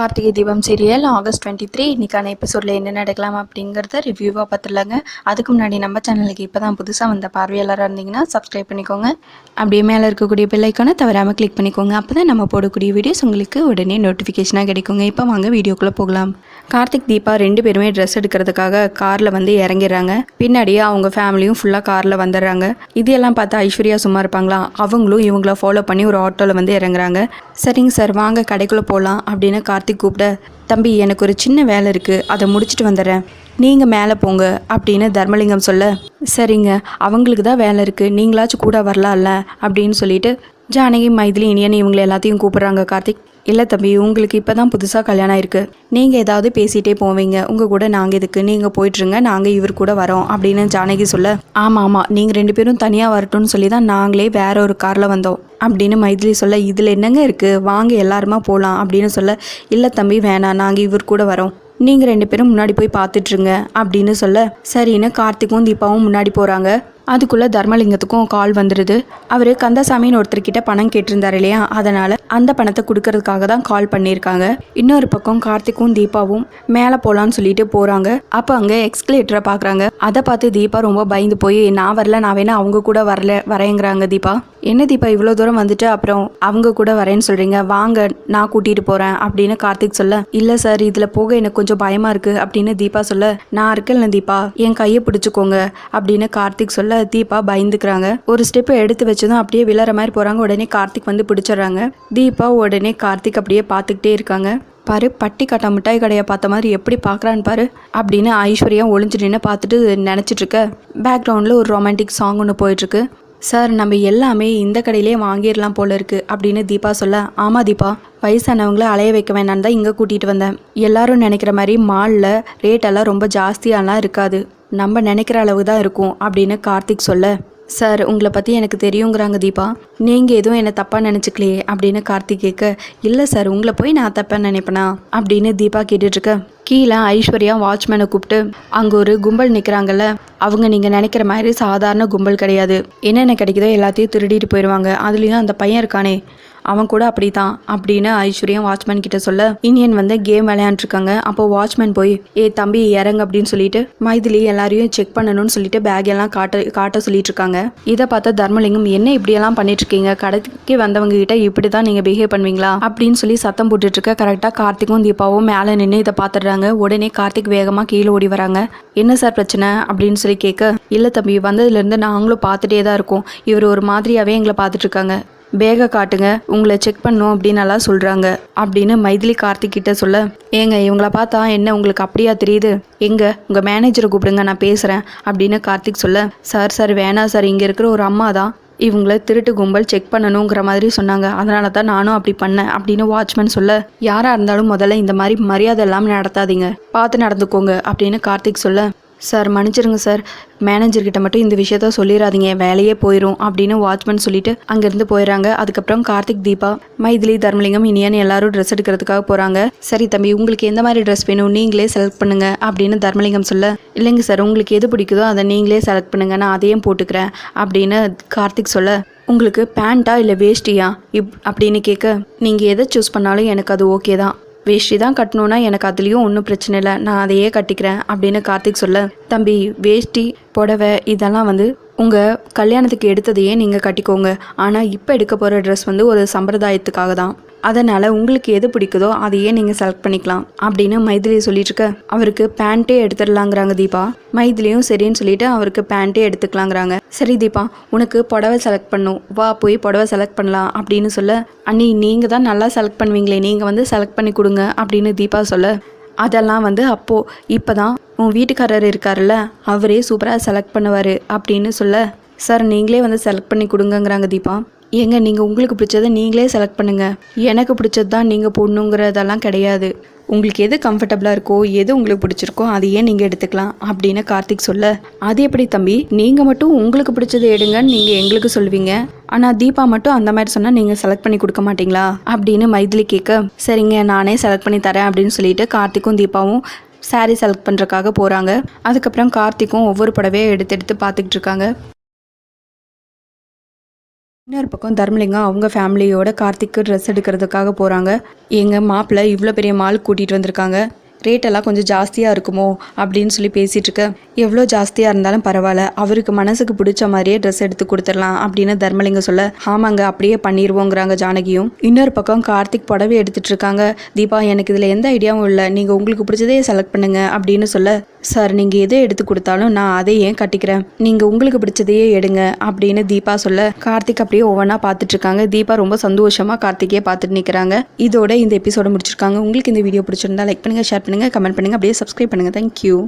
Karthigai Deepam serial August twenty three இன்றைக்கான எபிசோடில் என்ன நடக்கலாம் அப்படிங்கிறத ரிவ்யூவாக பார்த்துடலாங்க அதுக்கு முன்னாடி நம்ம சேனலுக்கு இப்போ தான் புதுசாக வந்த பார்வையாளராக இருந்தீங்கன்னா சப்ஸ்கிரைப் பண்ணிக்கோங்க. அப்படியே மேலே இருக்கக்கூடிய பிள்ளைக்கான தவறாமல் கிளிக் பண்ணிக்கோங்க. அப்போ தான் நம்ம போடக்கூடிய வீடியோஸ் உங்களுக்கு உடனே நோட்டிஃபிகேஷனாக கிடைக்குங்க. இப்போ வாங்க வீடியோக்குள்ளே போகலாம். கார்த்திக் தீபா ரெண்டு பேருமே ட்ரெஸ் எடுக்கிறதுக்காக காரில் வந்து இறங்கிடுறாங்க. பின்னாடியே அவங்க ஃபேமிலியும் ஃபுல்லாக காரில் வந்துடுறாங்க. இதெல்லாம் பார்த்தா ஐஸ்வர்யா சும்மா இருப்பாங்களா? அவங்களும் இவங்கள ஃபாலோ பண்ணி ஒரு ஆட்டோவில் வந்து இறங்குறாங்க. சரிங்க சார் வாங்க கடைக்குள்ளே போகலாம் அப்படின்னு கார்த்திக் கூப்பிட தம்பி எனக்கு ஒரு சின்ன வேலை இருக்குது அதை முடிச்சுட்டு வந்துடுறேன். நீங்கள் மேலே போங்க அப்படின்னு தர்மலிங்கம் சொல்ல சரிங்க அவங்களுக்கு தான் வேலை இருக்குது நீங்களாச்சும் கூட வரலாம்ல அப்படின்னு சொல்லிட்டு ஜானகி மைதிலி இனியன் இவங்களை எல்லாத்தையும் கூப்பிட்றாங்க. கார்த்திக் இல்லை தம்பி உங்களுக்கு இப்போ தான் புதுசாக கல்யாணம் ஆயிருக்கு. நீங்கள் ஏதாவது பேசிகிட்டே போவீங்க. உங்கள் கூட நாங்கள் இதுக்கு நீங்கள் போயிட்டுருங்க. நாங்கள் இவர் கூட வரோம் அப்படின்னு ஜானகி சொல்ல ஆமாம் ஆமாம் நீங்கள் ரெண்டு பேரும் தனியாக வரட்டும்னு சொல்லி தான் நாங்களே வேற ஒரு காரில் வந்தோம் அப்படின்னு மைதிலி சொல்ல இதில் என்னங்க இருக்குது வாங்க எல்லாருமா போகலாம் அப்படின்னு சொல்ல இல்லை தம்பி வேணாம். நாங்கள் இவர் கூட வரோம். நீங்கள் ரெண்டு பேரும் முன்னாடி போய் பார்த்துட்ருங்க அப்படின்னு சொல்ல சரின்னு கார்த்திக்கும் தீபாவும் முன்னாடி போகிறாங்க அதுக்குள்ளே தர்மலிங்கத்துக்கும் கால் வந்துடுது அவர் கந்தசாமின்னு ஒருத்தர்கிட்ட பணம் கேட்டிருந்தார் இல்லையா? அதனால் அந்த பணத்தை கொடுக்கறதுக்காக தான் கால் பண்ணியிருக்காங்க. இன்னொரு பக்கம் கார்த்திக்கும் தீபாவும் மேலே போகலான்னு சொல்லிட்டு போகிறாங்க அப்போ அங்கே எக்ஸ்கலேட்டரை பார்க்குறாங்க அதை பார்த்து தீபா ரொம்ப பயந்து போய் நான் வரல நான் வேணா அவங்க கூட வரல வரையங்கிறாங்க தீபா. என்ன தீபா இவ்வளோ தூரம் வந்துட்டு? அப்புறம் அவங்க கூட வரேன்னு சொல்கிறீங்க வாங்க நான் கூட்டிகிட்டு போகிறேன் அப்படின்னு கார்த்திக் சொல்ல. இல்லை சார் இதில் போக எனக்கு கொஞ்சம் பயமாக இருக்குது அப்படின்னு தீபா சொல்ல. நான் இருக்கல தீபா என் கையை பிடிச்சிக்கோங்க அப்படின்னு கார்த்திக் சொல்ல. தீபா பயந்துக்கிறாங்க. ஒரு ஸ்டெப்பை எடுத்து வச்சதும் அப்படியே விழற மாதிரி போகிறாங்க உடனே கார்த்திக் வந்து பிடிச்சிடுறாங்க. தீபா உடனே கார்த்திக் அப்படியே பார்த்துக்கிட்டே இருக்காங்க. பாரு பட்டி கட்டா மிட்டாய் கடையை பார்த்த மாதிரி எப்படி பார்க்குறான்னு பாரு அப்படின்னு ஐஸ்வர்யா ஒளிஞ்சு நின்று பார்த்துட்டு நினச்சிட்டு இருக்க. பேக்ரவுண்டில் ஒரு ரொமான்டிக் சாங் ஒன்று போயிட்டுருக்கு சார் நம்ம எல்லாமே இந்த கடையிலே வாங்கிடலாம் போல இருக்கு அப்படின்னு தீபா சொல்ல ஆமாம் தீபா வயசானவங்கள அலைய வைக்க வேணான்னு தான் இங்கே கூட்டிகிட்டு வந்தேன். எல்லாரும் நினைக்கிற மாதிரி மாலில் ரேட்டெல்லாம் ரொம்ப ஜாஸ்தியாலாம் இருக்காது. நம்ம நினைக்கிற அளவு தான் இருக்கும் அப்படின்னு கார்த்திக் சொல்ல சார் உங்களை பற்றி எனக்கு தெரியுங்கிறாங்க தீபா. நீங்கள் எதுவும் என்னை தப்பாக நினச்சிக்கலையே அப்படின்னு கார்த்திக் கேட்க இல்லை சார் உங்களை போய் நான் தப்பாக நினைப்பேனா? அப்படின்னு தீபா கேட்டுட்ருக்க கீழே ஐஸ்வர்யா வாட்ச்மேனை கூப்பிட்டு அங்கே ஒரு கும்பல் நிற்கிறாங்கல்ல அவங்க நீங்கள் நினைக்கிற மாதிரி சாதாரண கும்பல் கிடையாது. என்னென்ன கிடைக்குதோ எல்லாத்தையும் திருடிட்டு போயிடுவாங்க அதுலேயும் அந்த பையன் இருக்கானே அவன் கூட அப்படி தான் அப்படின்னு ஐஸ்வர்யா வாட்ச்மேன் கிட்ட சொல்ல இனியன் வந்து கேம் விளையாண்டுருக்காங்க. அப்போ வாட்ச்மேன் போய் ஏ தம்பி இறங்க அப்படின்னு சொல்லிட்டு மைதிலி எல்லாரையும் செக் பண்ணணும்னு சொல்லிட்டு பேக் எல்லாம் காட்ட காட்ட சொல்லிட்டு இருக்காங்க இதை பார்த்த தர்மலிங்கம் என்ன இப்படியெல்லாம் பண்ணிட்டு இருக்கீங்க கடைக்கு வந்தவங்க கிட்ட இப்படி தான் நீங்கள் பிஹேவ் பண்ணுவீங்களா? அப்படின்னு சொல்லி சத்தம் போட்டுட்டு இருக்க கரெக்டாக கார்த்திக்கும் தீபாவும் மேலே நின்று இதை பார்த்துடுறாங்க. உடனே கார்த்திக் வேகமாக கீழே ஓடி வராங்க. என்ன சார் பிரச்சனை? அப்படின்னு சொல்லி கேட்க இல்லை தம்பி வந்ததுலேருந்து நாங்களும் பார்த்துட்டே தான் இருக்கோம். இவர் ஒரு மாதிரியாகவே எங்களை பார்த்துட்டு இருக்காங்க பேகை காட்டுங்க உங்களை செக் பண்ணும் அப்படின்னு சொல்கிறாங்க அப்படின்னு மைதிலி கார்த்திக் கிட்ட சொல்ல ஏங்க இவங்கள பார்த்தா என்ன உங்களுக்கு அப்படியா தெரியுது? எங்க உங்கள் மேனேஜரை கூப்பிடுங்க நான் பேசுகிறேன் அப்படின்னு கார்த்திக் சொல்ல சார் சார் வேணாம் சார் இங்கே இருக்கிற ஒரு அம்மா தான் இவங்கள திருட்டு கும்பல் செக் பண்ணணுங்கிற மாதிரி சொன்னாங்க அதனால தான் நானும் அப்படி பண்ணேன் அப்படின்னு வாட்ச்மேன் சொல்ல யாராக இருந்தாலும் முதல்ல இந்த மாதிரி மரியாதை இல்லாமல் நடத்தாதீங்க பார்த்து நடந்துக்கோங்க அப்படின்னு கார்த்திக் சொல்ல சார் மன்னிச்சிருங்க சார். மேனேஜர்கிட்ட மட்டும் இந்த விஷயத்த சொல்லிடாதீங்க வேலையே போயிடும் அப்படின்னு வாட்ச்மேன் சொல்லிட்டு அங்கேருந்து போயிடுறாங்க அதுக்கப்புறம் கார்த்திக் தீபா மைதிலி தர்மலிங்கம் இனியன் எல்லாரும் ட்ரெஸ் எடுக்கிறதுக்காக போகிறாங்க சரி தம்பி உங்களுக்கு எந்த மாதிரி ட்ரெஸ் வேணும் நீங்களே செலக்ட் பண்ணுங்க அப்படின்னு தர்மலிங்கம் சொல்ல இல்லைங்க சார் உங்களுக்கு எது பிடிக்குதோ அதை நீங்களே செலக்ட் பண்ணுங்க. நான் அதையும் போட்டுக்கிறேன். அப்படின்னு கார்த்திக் சொல்ல உங்களுக்கு பேண்ட்டா இல்லை வேஷ்டியா இப் அப்படின்னு கேட்க நீங்கள் எதை சூஸ் பண்ணாலும் எனக்கு அது ஓகே தான். வேஷ்டி தான் கட்டணும்னா எனக்கு அதுலேயும் ஒன்றும் பிரச்சனை இல்லை. நான் அதையே கட்டிக்கிறேன் அப்படின்னு கார்த்திக் சொல்ல தம்பி வேஷ்டி புடவை இதெல்லாம் வந்து உங்கள் கல்யாணத்துக்கு எடுத்ததையே நீங்கள் கட்டிக்கோங்க. ஆனால் இப்போ எடுக்க போகிற ட்ரெஸ் வந்து ஒரு சம்பிரதாயத்துக்காக தான். அதனால் உங்களுக்கு எது பிடிக்குதோ அதையே நீங்கள் செலக்ட் பண்ணிக்கலாம் அப்படின்னு மைதிலி சொல்லிட்டு இருக்க அவருக்கு பேண்ட்டே எடுத்துடலாங்கிறாங்க தீபா. மைதிலியும் சரின்னு சொல்லிட்டு அவருக்கு பேண்ட்டே எடுத்துக்கலாங்கிறாங்க. சரி தீபா உனக்கு புடவை செலக்ட் பண்ணும். வா போய் புடவை செலக்ட் பண்ணலாம் அப்படின்னு சொல்ல. அண்ணி நீங்கள் தான் நல்லா செலக்ட் பண்ணுவீங்களே நீங்கள் வந்து செலக்ட் பண்ணி கொடுங்க அப்படின்னு தீபா சொல்ல. அதெல்லாம் வந்து அப்போது இப்போ தான் உன் வீட்டுக்காரர் இருக்காருல்ல அவரே சூப்பராக செலக்ட் பண்ணுவார் அப்படின்னு சொல்ல. சார் நீங்களே வந்து செலக்ட் பண்ணி கொடுங்கங்கிறாங்க தீபா. ஏங்க நீங்கள் உங்களுக்கு பிடிச்சதை நீங்களே செலக்ட் பண்ணுங்கள் எனக்கு பிடிச்சது தான் நீங்கள் போடணுங்கிறதெல்லாம் கிடையாது. உங்களுக்கு எது கம்ஃபர்டபுளாக இருக்கோ எது உங்களுக்கு பிடிச்சிருக்கோ அதையே நீங்கள் எடுத்துக்கலாம் அப்படின்னு கார்த்திக் சொல்ல. அது எப்படி தம்பி? நீங்கள் மட்டும் உங்களுக்கு பிடிச்சதை எடுங்கன்னு நீங்கள் எங்களுக்கு சொல்லுவீங்க. ஆனால் தீபா மட்டும் அந்த மாதிரி சொன்னால் நீங்கள் செலக்ட் பண்ணி கொடுக்க மாட்டீங்களா? அப்படின்னு மைதிலி கேட்க. சரிங்க நானே செலக்ட் பண்ணி தரேன் அப்படின்னு சொல்லிட்டு கார்த்திக்கும் தீபாவும் சாரீ செலக்ட் பண்ணுறக்காக போகிறாங்க அதுக்கப்புறம் கார்த்திக்கும் ஒவ்வொரு புடவையை எடுத்து எடுத்து பார்த்துக்கிட்டு இருக்காங்க. இன்னொரு பக்கம் தர்மலிங்கம் அவங்க ஃபேமிலியோட கார்த்திக்கு ட்ரெஸ் எடுக்கிறதுக்காக போகிறாங்க எங்கள் மாப்பிள்ளை இவ்வளோ பெரிய மால் கூட்டிகிட்டு வந்திருக்காங்க. ரேட்டெல்லாம் கொஞ்சம் ஜாஸ்தியாக இருக்குமோ அப்படின்னு சொல்லி பேசிகிட்டு இருக்க. எவ்வளோ ஜாஸ்தியாக இருந்தாலும் பரவாயில்ல. அவருக்கு மனசுக்கு பிடிச்ச மாதிரியே ட்ரெஸ் எடுத்து கொடுத்துடலாம் அப்படின்னு தர்மலிங்கம் சொல்ல. ஆமாங்க அப்படியே பண்ணிடுவோங்கிறாங்க ஜானகியும். இன்னொரு பக்கம் கார்த்திக் புடவை எடுத்துகிட்ருக்காங்க தீபா எனக்கு இதில் எந்த ஐடியாவும் இல்லை. நீங்கள் உங்களுக்கு பிடிச்சதே செலக்ட் பண்ணுங்க அப்படின்னு சொல்ல சார் நீங்கள் எதை எடுத்து கொடுத்தாலும் நான் அதை ஏன் கட்டிக்கிறேன்? நீங்கள் உங்களுக்கு பிடிச்சதையே எடுங்க அப்படின்னு தீபா சொல்ல கார்த்திக் அப்படியே ஒவ்வொன்றா பார்த்துட்டு இருக்காங்க. தீபா ரொம்ப சந்தோஷமாக கார்த்திகே பார்த்துட்டு நிற்கிறாங்க இதோட இந்த எபிசோட முடிச்சிருக்காங்க. உங்களுக்கு இந்த வீடியோ பிடிச்சிருந்தா லைக் பண்ணுங்கள் ஷேர் பண்ணுங்கள் கமெண்ட் பண்ணுங்கள் அப்படியே சப்ஸ்கிரைப் பண்ணுங்கள் தேங்க்யூ